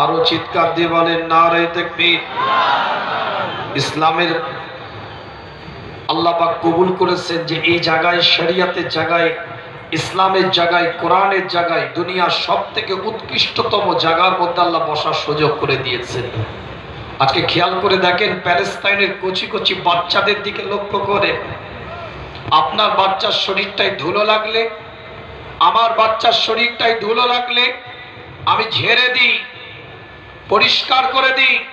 আরও চিৎকার দিয়ে বলেন, নারায় তাকবীর। ইসলামের আল্লাহ পাক কবুল করেছেন যে এই জায়গায়, শরিয়াতের জায়গায়, ইসলামের জায়গায়, কোরআনের জায়গায়, দুনিয়ার সব থেকে উৎকৃষ্টতম জায়গার মধ্যে আল্লাহ বসার সুযোগ করে দিয়েছেন। আজকে খেয়াল করে দেখেন, প্যালেস্তাইনের কচি কচি বাচ্চাদের দিকে লক্ষ্য করে আপনার বাচ্চার শরীরটায় ধুলো লাগলে, আমার বাচ্চার শরীরটায় ধুলো লাগলে, আমি ঝেড়ে দিই। পরিষ্কার করে দিই।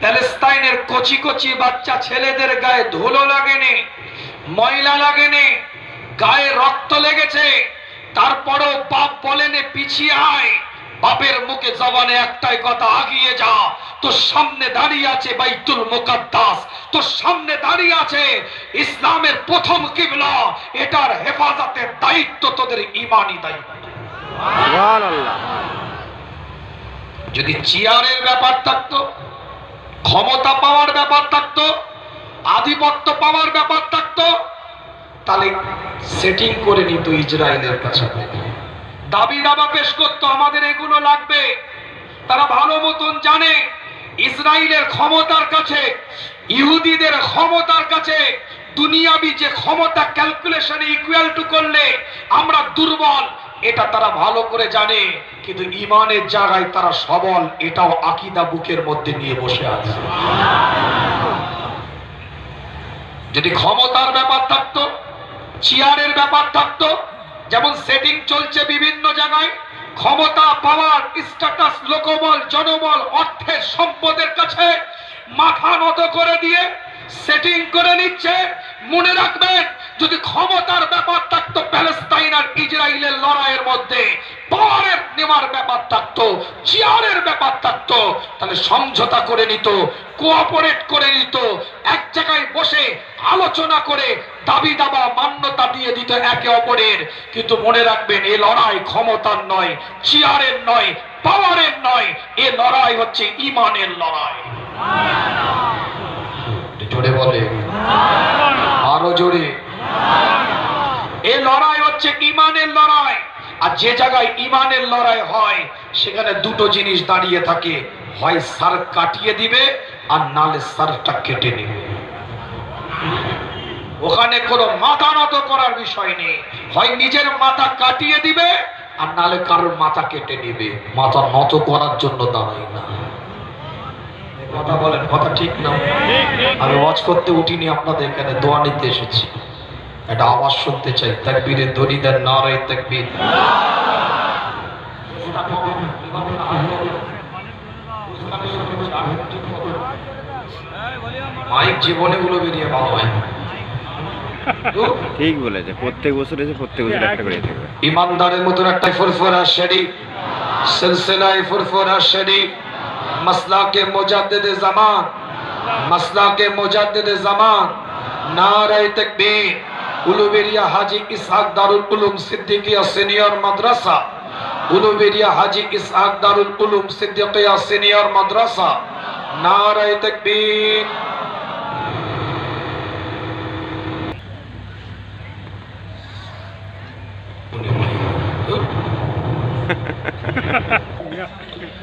প্যালেস্তাইনের কচি কচি বাচ্চা ছেলেদের গায়ে ধুলো লাগেনি, ময়লা লাগেনি, গায়ে রক্ত লেগেছে। তারপরেও বাপ বলেনে পিছিয়ে আয়। বাপের মুখে জবানে একটাই কথা, আগিয়ে যা। তোর সামনে দাঁড়িয়ে আছে বাইতুল মুকাদ্দাস। তোর সামনে দাঁড়িয়ে আছে ইসলামের প্রথম কিবলা। এটার হেফাজতের দায়িত্ব তোদের ইমানি দায়িত্ব। যদি চেয়ারের ব্যাপার থাকতো, ক্ষমতা পাওয়ার ব্যাপার থাকতো, আধিপত্য পাওয়ার ব্যাপার থাকতো, তাহলে সেটিং করে নিত ইসরায়েলের কাছে দাবি দাবা পেশ করতো, আমাদের এগুলো লাগবে। তারা ভালো মতন জানে, ইসরায়েলের ক্ষমতার কাছে, ইহুদিদের ক্ষমতার কাছে, দুনিয়াবি যে ক্ষমতা ক্যালকুলেশনে ইকুয়াল টু করলে আমরা দুর্বল এটা তারা ভালো করে জানে, কিন্তু ইমানের জায়গায় তারা সবল, এটাও আকিদা বুকের মধ্যে নিয়ে বসে আছে। যদি ক্ষমতার ব্যাপার থাকতো, চেয়ারের ব্যাপার থাকতো, যেমন সেটিং চলছে বিভিন্ন জায়গায়, ক্ষমতা, পাওয়ার স্ট্যাটাস লোকবল, জনবল, অর্থের, সম্পদের কাছে মাথা নত করে দিয়ে সেটিং করে নিচ্ছে, মনে রাখবেন যদি ক্ষমতার ব্যাপার থাকতো প্যালেস্তাইন আর ইসরায়েলের লড়াইয়ের মধ্যে পাওয়ারের নেওয়ার ব্যাপার থাকতো, চেয়ারের ব্যাপার থাকতো, তাহলে সমঝোতা করে নিত, কোঅপারেট করে নিত, এক জায়গায় বসে আলোচনা করে দাবি দাবা মান্যতা দিয়ে দিত একে অপরের। কিন্তু মনে রাখবেন, এ লড়াই ক্ষমতার নয়, চেয়ারের নয় পাওয়ারের নয়, এ লড়াই হচ্ছে ইমানের লড়াই। জোরে বলে আরও জোরে। হচ্ছে ইমানের লড়াই। আর যে জায়গায় ইমানের লড়াই হয় সেখানে দুটো জিনিস দাঁড়িয়ে থাকে। হয় সার কাটিয়ে দিবে আর নালে সারটা কেটে নেবে। ওখানে কোনো মাথা নত করার বিষয় নেই। হয় নিজের মাথা কাটিয়ে দিবে আর নালে কারোর মাথা কেটে নিবে। মাথা নত করার জন্য দাঁড়াই না। কথা বলেন কথা ঠিক না? আমি ওয়াজ করতে উঠিনি আপনাদের এখানে দোয়া নিতে এসেছি। এটা আওয়াজ শুনতে চাই। তাকবীরের দড়ি দেন নারায় তাকবীর। মাইক জীবনে গুলো বেরিয়ে ভালো হয় ঠিক বলেছে প্রত্যেক বছর এসে প্রত্যেক বছর একটা করে থাকবে। ইমানদারের মতন একটা ফুরফুরা শরীফ সিলসিলায় ফুরফুরা শরীফ মাসলাকে মুজাদ্দিদ জামান মাসলাকে মুজাদ্দিদ জামান নারায়ে তাকবীর। উলুবেরিয়া হাজি ইসহাক দারুল উলুম সিদ্দিকিয়া সিনিয়র মাদ্রাসা। উলুবেরিয়া হাজি ইসহাক দারুল উলুম সিদ্দিকিয়া সিনিয়র মাদ্রাসা। নারায় তাকবীর।